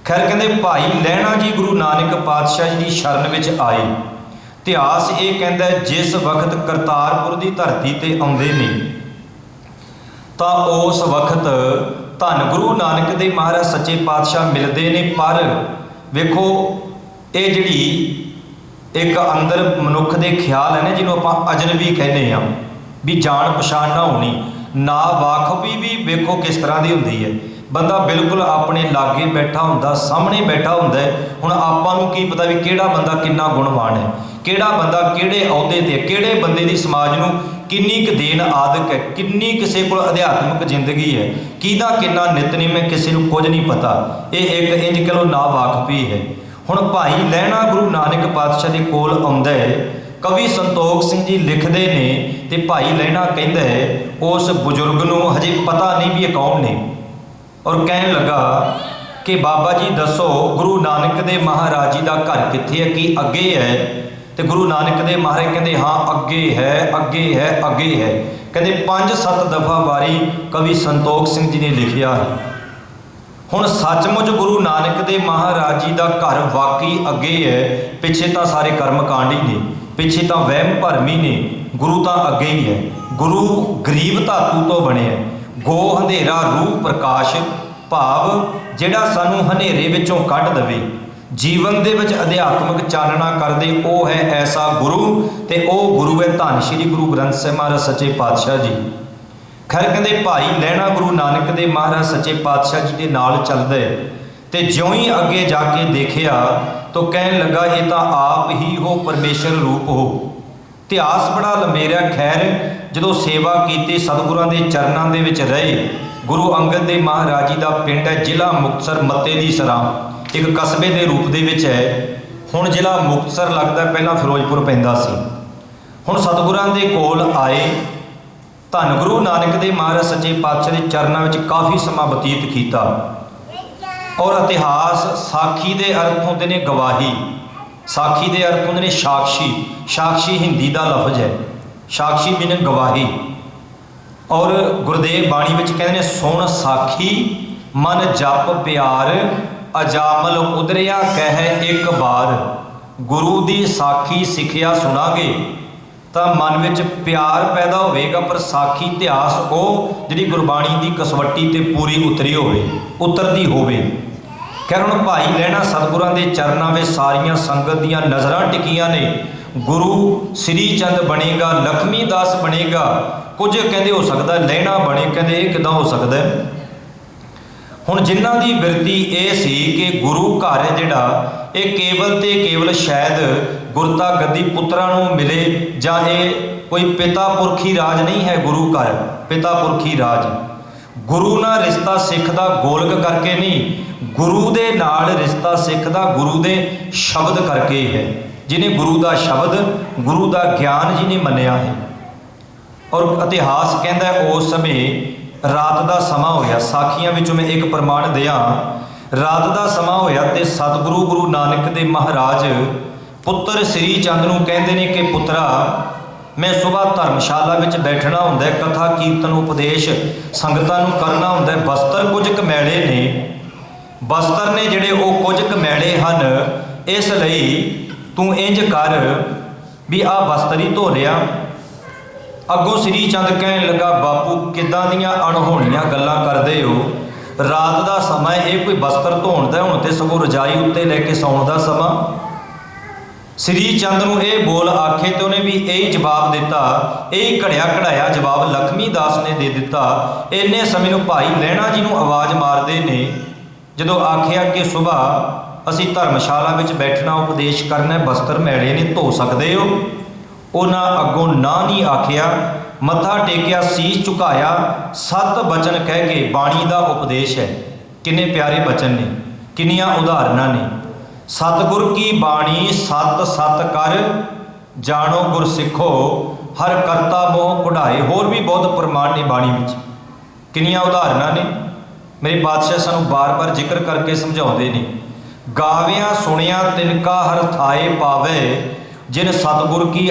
ਖੈਰ ਕਹਿੰਦੇ ਭਾਈ ਲਹਿਣਾ ਜੀ ਗੁਰੂ ਨਾਨਕ ਪਾਤਸ਼ਾਹ ਜੀ ਦੀ ਸ਼ਰਨ ਵਿੱਚ ਆਏ। ਇਤਿਹਾਸ ਇਹ ਕਹਿੰਦਾ ਜਿਸ ਵਕਤ ਕਰਤਾਰਪੁਰ ਦੀ ਧਰਤੀ ਤੇ ਆਉਂਦੇ ਨੇ, ਤਾਂ ਉਸ ਵਕਤ ਧੰਨ ਗੁਰੂ ਨਾਨਕ ਦੇ ਮਹਾਰਾਜ ਸੱਚੇ ਪਾਤਸ਼ਾਹ ਮਿਲਦੇ ਨੇ, ਪਰ ਵੇਖੋ, ਇਹ ਜਿਹੜੀ ਇੱਕ ਅੰਦਰ ਮਨੁੱਖ ਦੇ ਖਿਆਲ ਹੈ ਨਾ, ਜਿਹਨੂੰ ਆਪਾਂ ਅਜਨਬੀ ਕਹਿੰਦੇ ਆ ਵੀ ਜਾਣ ਪਛਾਣ ਨਾ ਹੋਣੀ, ਨਾ ਵਾਕਫੀ ਵੀ ਵੇਖੋ ਕਿਸ ਤਰ੍ਹਾਂ ਦੀ ਹੁੰਦੀ ਹੈ। ਬੰਦਾ ਬਿਲਕੁਲ ਆਪਣੇ ਲਾਗੇ ਬੈਠਾ ਹੁੰਦਾ, ਸਾਹਮਣੇ ਬੈਠਾ ਹੁੰਦਾ ਹੁਣ ਆਪਾਂ ਨੂੰ ਕੀ ਪਤਾ ਵੀ ਕਿਹੜਾ ਬੰਦਾ ਕਿੰਨਾ ਗੁਣਵਾਨ ਹੈ, ਕਿਹੜਾ ਬੰਦਾ ਕਿਹੜੇ ਅਹੁਦੇ ਤੇ ਕਿਹੜੇ ਬੰਦੇ ਦੀ ਸਮਾਜ ਨੂੰ ਕਿੰਨੀ ਕੁ ਦੇਣ ਆਦਿਕ ਹੈ, ਕਿੰਨੀ ਕਿਸੇ ਕੋਲ ਅਧਿਆਤਮਿਕ ਜ਼ਿੰਦਗੀ ਹੈ, ਕਿਹਦਾ ਕਿੰਨਾ ਨਿਤਨੇਮ ਹੈ, ਕਿਸੇ ਨੂੰ ਕੁਝ ਨਹੀਂ ਪਤਾ। ਇਹ ਇੱਕ ਇੰਜ ਕਹੋ ਨਾ ਵਾਕਫੀ ਹੈ। ਹੁਣ ਭਾਈ ਲਹਿਣਾ ਗੁਰੂ ਨਾਨਕ ਪਾਤਸ਼ਾਹ ਦੇ ਕੋਲ ਆਉਂਦਾ ਹੈ, ਕਵੀ ਸੰਤੋਖ ਸਿੰਘ ਜੀ ਲਿਖਦੇ ਨੇ ਤੇ ਭਾਈ ਲਹਿਣਾ ਕਹਿੰਦਾ ਹੈ, ਉਸ ਬਜ਼ੁਰਗ ਨੂੰ ਹਜੇ ਪਤਾ ਨਹੀਂ ਵੀ ਇਹ ਕੌਣ ਨੇ। ਔਰ ਕਹਿਣ ਲੱਗਾ ਕਿ ਬਾਬਾ ਜੀ ਦੱਸੋ ਗੁਰੂ ਨਾਨਕ ਦੇ ਮਹਾਰਾਜ ਜੀ ਦਾ ਘਰ ਕਿੱਥੇ ਹੈ, ਕੀ ਅੱਗੇ ਹੈ? ਤੇ ਗੁਰੂ ਨਾਨਕ ਦੇ ਮਹਾਰਾਜ ਕਹਿੰਦੇ, ਹਾਂ, ਅੱਗੇ ਹੈ ਅੱਗੇ ਹੈ ਅੱਗੇ ਹੈ। ਕਹਿੰਦੇ, ਪੰਜ ਸੱਤ ਦਫਾ ਵਾਰੀ ਕਵੀ ਸੰਤੋਖ ਸਿੰਘ ਜੀ ਨੇ ਲਿਖਿਆ ਹੈ। ਹੁਣ ਸੱਚਮੁੱਚ ਗੁਰੂ ਨਾਨਕ ਦੇ ਮਹਾਰਾਜ ਜੀ ਦਾ ਘਰ ਵਾਕਈ ਅੱਗੇ ਹੈ, ਪਿੱਛੇ ਤਾਂ ਸਾਰੇ ਕਰਮ ਕਾਂਡ ਹੀ ਨੇ, ਪਿੱਛੇ ਤਾਂ ਵਹਿਮ ਭਰਮੀ ਨੇ, ਗੁਰੂ ਤਾਂ ਅੱਗੇ ਹੀ ਹੈ। ਗੁਰੂ ਗਰੀਬ ਧਾਤੂ ਤੋਂ ਬਣਿਆ ਹੈ। ਗੋ ਹਨੇਰਾ ਰੂਹ ਪ੍ਰਕਾਸ਼, ਭਾਵ ਜਿਹੜਾ ਸਾਨੂੰ ਹਨੇਰੇ ਵਿੱਚੋਂ ਕੱਢ ਦਵੇ। ਜੀਵਨ ਦੇ ਵਿੱਚ ਅਧਿਆਤਮਿਕ ਚਾਨਣਾ ਕਰਦੇ ਉਹ ਹੈ ਐਸਾ ਗੁਰੂ ਤੇ ਉਹ ਗੁਰੂ ਹੈ ਧੰਨ ਸ਼੍ਰੀ ਗੁਰੂ ਗ੍ਰੰਥ ਸਾਹਿਬ ਮਹਾਰਾਜ ਸੱਚੇ ਪਾਤਸ਼ਾਹ ਜੀ। ਖੈਰ ਕਹਿੰਦੇ, ਭਾਈ ਲੈਣਾ ਗੁਰੂ ਨਾਨਕ ਦੇ ਮਹਾਰਾਜ ਸੱਚੇ ਪਾਤਸ਼ਾਹ ਜੀ ਦੇ ਨਾਲ ਚੱਲਦਾ ਹੈ ਤੇ ਜਿਉਂ ਹੀ ਅੱਗੇ ਜਾ ਕੇ ਦੇਖਿਆ ਤਾਂ ਕਹਿਣ ਲੱਗਾ, ਇਹ ਤਾਂ ਆਪ ਹੀ ਹੋ ਪਰਮੇਸ਼ਰ ਰੂਪ ਹੋ। ਇਤਿਹਾਸ ਬੜਾ ਲੰਮੇਰਾ ਖੈਰ, ਜਦੋਂ ਸੇਵਾ ਕੀਤੀ ਸਤਿਗੁਰਾਂ ਦੇ ਚਰਨਾਂ ਦੇ ਵਿੱਚ ਰਹੇ, ਗੁਰੂ ਅੰਗਦ ਦੇਵ ਮਹਾਰਾਜ ਜੀ ਦਾ ਪਿੰਡ ਹੈ ਜ਼ਿਲ੍ਹਾ ਮੁਕਤਸਰ ਮੱਤੇ ਦੀ ਸਰਾਂ। ਇੱਕ ਕਸਬੇ ਦੇ ਰੂਪ ਦੇ ਵਿੱਚ ਹੈ। ਹੁਣ ਜ਼ਿਲ੍ਹਾ ਮੁਕਤਸਰ ਲੱਗਦਾ ਪਹਿਲਾਂ ਫਿਰੋਜ਼ਪੁਰ ਪੈਂਦਾ ਸੀ। ਹੁਣ ਸਤਿਗੁਰਾਂ ਦੇ ਕੋਲ ਆਏ। ਧੰਨ ਗੁਰੂ ਨਾਨਕ ਦੇ ਮਹਾਰਾਜ ਸੱਚੇ ਪਾਤਸ਼ਾਹ ਦੇ ਚਰਨਾਂ ਵਿੱਚ ਕਾਫੀ ਸਮਾਂ ਬਤੀਤ ਕੀਤਾ। ਔਰ ਇਤਿਹਾਸ ਸਾਖੀ ਦੇ ਅਰਥ ਹੁੰਦੇ ਨੇ ਗਵਾਹੀ। ਸਾਖੀ ਦੇ ਅਰਥ ਹੁੰਦੇ ਨੇ ਸਾਖੀ ਸਾਖੀ ਹਿੰਦੀ ਦਾ ਲਫ਼ਜ਼ ਹੈ। ਸਾਖੀ ਬਿਨ ਗਵਾਹੀ। ਔਰ ਗੁਰਦੇਵ ਬਾਣੀ ਵਿੱਚ ਕਹਿੰਦੇ ਨੇ, ਸੁਣ ਸਾਖੀ, ਮਨ ਜਪ ਪਿਆਰ, ਅਜਾਮਲ ਉਦਰਿਆ ਕਹਿ ਇੱਕ ਬਾਰ। ਗੁਰੂ ਦੀ ਸਾਖੀ ਸਿੱਖਿਆ ਸੁਣਾਗੇ, ਤਾਂ ਮਨ ਵਿੱਚ ਪਿਆਰ ਪੈਦਾ ਹੋਵੇਗਾ, ਪਰ ਸਾਖੀ ਇਤਿਹਾਸ ਉਹ ਜਿਹੜੀ ਗੁਰਬਾਣੀ ਦੀ ਕਸਵੱਟੀ ਤੇ ਪੂਰੀ ਉਤਰੀ ਹੋਵੇ, ਉਤਰਦੀ ਹੋਵੇ। ਖੈਰ ਹੁਣ ਭਾਈ ਲੈਣਾ ਸਤਿਗੁਰਾਂ ਦੇ ਚਰਨਾਂ ਵਿੱਚ ਸਾਰੀਆਂ ਸੰਗਤ ਦੀਆਂ ਨਜ਼ਰਾਂ ਟਿਕੀਆਂ ਨੇ। ਗੁਰੂ ਸ੍ਰੀ ਚੰਦ ਬਣੇਗਾ, ਲਖਮੀ ਦਾਸ ਬਣੇਗਾ। ਕੁਝ ਕਹਿੰਦੇ ਹੋ ਸਕਦਾ ਲੈਣਾ ਬਣੇ, ਕਹਿੰਦੇ ਇਹ ਕਿਦਾਂ ਹੋ ਸਕਦਾ ਹੁਣ ਜਿਨ੍ਹਾਂ ਦੀ ਬਿਰਤੀ ਇਹ ਸੀ ਕਿ ਗੁਰੂ ਘਰ ਹੈ ਜਿਹੜਾ, ਇਹ ਕੇਵਲ ਤੇ ਕੇਵਲ ਸ਼ਾਇਦ ਗੁਰਤਾ ਗੱਦੀ ਪੁੱਤਰਾਂ ਨੂੰ ਮਿਲੇ ਜਾਂ ਇਹ ਕੋਈ ਪਿਤਾ ਪੁਰਖੀ ਰਾਜ ਨਹੀਂ ਹੈ ਗੁਰੂ ਘਰ, ਪਿਤਾ ਪੁਰਖੀ ਰਾਜ। ਗੁਰੂ ਨਾਲ ਰਿਸ਼ਤਾ ਸਿੱਖ ਦਾ ਗੋਲਕ ਕਰਕੇ ਨਹੀਂ ਗੁਰੂ ਦੇ ਨਾਲ ਰਿਸ਼ਤਾ ਸਿੱਖ ਦਾ ਗੁਰੂ ਦੇ ਸ਼ਬਦ ਕਰਕੇ ਹੈ। ਜਿਹਨੇ ਗੁਰੂ ਦਾ ਸ਼ਬਦ, ਗੁਰੂ ਦਾ ਗਿਆਨ ਜਿਹਨੇ ਮੰਨਿਆ ਹੈ। ਔਰ ਇਤਿਹਾਸ ਕਹਿੰਦਾ ਉਸ ਸਮੇਂ ਰਾਤ ਦਾ ਸਮਾਂ ਹੋਇਆ। ਸਾਖੀਆਂ ਵਿੱਚੋਂ ਮੈਂ ਇੱਕ ਪ੍ਰਮਾਣ ਦਿਆਂ, ਰਾਤ ਦਾ ਸਮਾਂ ਹੋਇਆ ਤੇ ਸਤਿਗੁਰੂ ਗੁਰੂ ਨਾਨਕ ਦੇ ਮਹਾਰਾਜ ਪੁੱਤਰ ਸ੍ਰੀ ਚੰਦ ਨੂੰ ਕਹਿੰਦੇ ਨੇ ਕਿ ਪੁੱਤਰਾ, ਮੈਂ ਸਵੇਰ ਧਰਮਸ਼ਾਲਾ ਵਿੱਚ ਬੈਠਣਾ ਹੁੰਦਾ ਹੈ, ਕਥਾ, ਕੀਰਤਨ, ਉਪਦੇਸ਼, ਸੰਗਤਾਂ ਨੂੰ ਕਰਨਾ ਹੁੰਦਾ ਹੈ। ਬਸਤਰ ਕੁਝ ਕਮੈਲੇ ਨੇ ਬਸਤਰ ਨੇ ਜਿਹੜੇ ਉਹ ਕੁਝ ਕਮੈਲੇ ਹਨ, ਇਸ ਲਈ ਤੂੰ ਇੰਜ ਕਰ ਵੀ ਆ ਬਸਤਰ ਹੀ ਧੋ ਲਿਆ ਅੱਗੋਂ ਸ੍ਰੀ ਚੰਦ ਕਹਿਣ ਲੱਗਾ, ਬਾਪੂ, ਕਿੱਦਾਂ ਦੀਆਂ ਅਣਹੋਣੀਆਂ ਗੱਲਾਂ ਕਰਦੇ ਹੋ? ਰਾਤ ਦਾ ਸਮਾਂ ਇਹ ਕੋਈ ਬਸਤਰ ਧੋਣ ਦਾ ਹੁਣ ਤੇ ਸਗੋਂ ਰਜਾਈ ਉੱਤੇ ਲੈ ਕੇ ਸੌਣ ਦਾ ਸਮਾਂ? ਸ੍ਰੀ ਚੰਦ ਨੂੰ ਇਹ ਬੋਲ ਆਖੇ ਤੇ ਉਹਨੇ ਵੀ ਇਹ ਜਵਾਬ ਦਿੱਤਾ। ਇਹ ਘੜਿਆ ਘੜਾਇਆ ਜਵਾਬ ਲਖਮੀ ਦਾਸ ਨੇ ਦੇ ਦਿੱਤਾ। ਇੰਨੇ ਸਮੇਂ ਨੂੰ ਭਾਈ ਲਹਿਣਾ ਜੀ ਨੂੰ ਆਵਾਜ਼ ਮਾਰਦੇ ਨੇ ਜਦੋਂ ਆਖਿਆ ਕਿ ਸਵੇਰ ਅਸੀਂ ਧਰਮਸ਼ਾਲਾ ਵਿੱਚ ਬੈਠਣਾ, ਉਪਦੇਸ਼ ਕਰਨਾ ਬਸਤਰ ਮੈਲੇ ਨੇ ਧੋ ਸਕਦੇ ਹੋ। ਉਹਨਾਂ ਅੱਗੋਂ ਨਾ ਨਹੀਂ ਆਖਿਆ, ਮੱਥਾ ਟੇਕਿਆ, ਸੀਸ ਝੁਕਾਇਆ, ਸਤ ਬਚਨ ਕਹਿ ਕੇ ਬਾਣੀ ਦਾ ਉਪਦੇਸ਼ ਹੈ। ਕਿੰਨੇ ਪਿਆਰੇ ਬਚਨ ਨੇ, ਕਿੰਨੀਆਂ ਉਦਾਹਰਨਾਂ ਨੇ। ਸਤਿਗੁਰ ਕੀ ਬਾਣੀ ਸਤ ਸਤ ਕਰ, ਜਾਣੋ ਗੁਰ ਸਿੱਖੋ, ਹਰ ਕਰਤਾ ਮੋਹ ਕਢਾਏ। ਹੋਰ ਵੀ ਬਹੁਤ ਪ੍ਰਮਾਣ ਨੇ ਬਾਣੀ ਵਿੱਚ। ਕਿੰਨੀਆਂ ਉਦਾਹਰਨਾਂ ਨੇ। ਮੇਰੇ ਬਾਦਸ਼ਾਹ ਸਾਨੂੰ ਬਾਰ-ਬਾਰ ਜ਼ਿਕਰ ਕਰਕੇ ਸਮਝਾਉਂਦੇ ਨੇ। ਗਾਵਿਆਂ ਸੁਣਿਆ ਤਿਨਕਾ ਹਰ ਥਾਏ ਪਾਵੇ, ਜਿਨ ਸਤਿਗੁਰ ਕੀ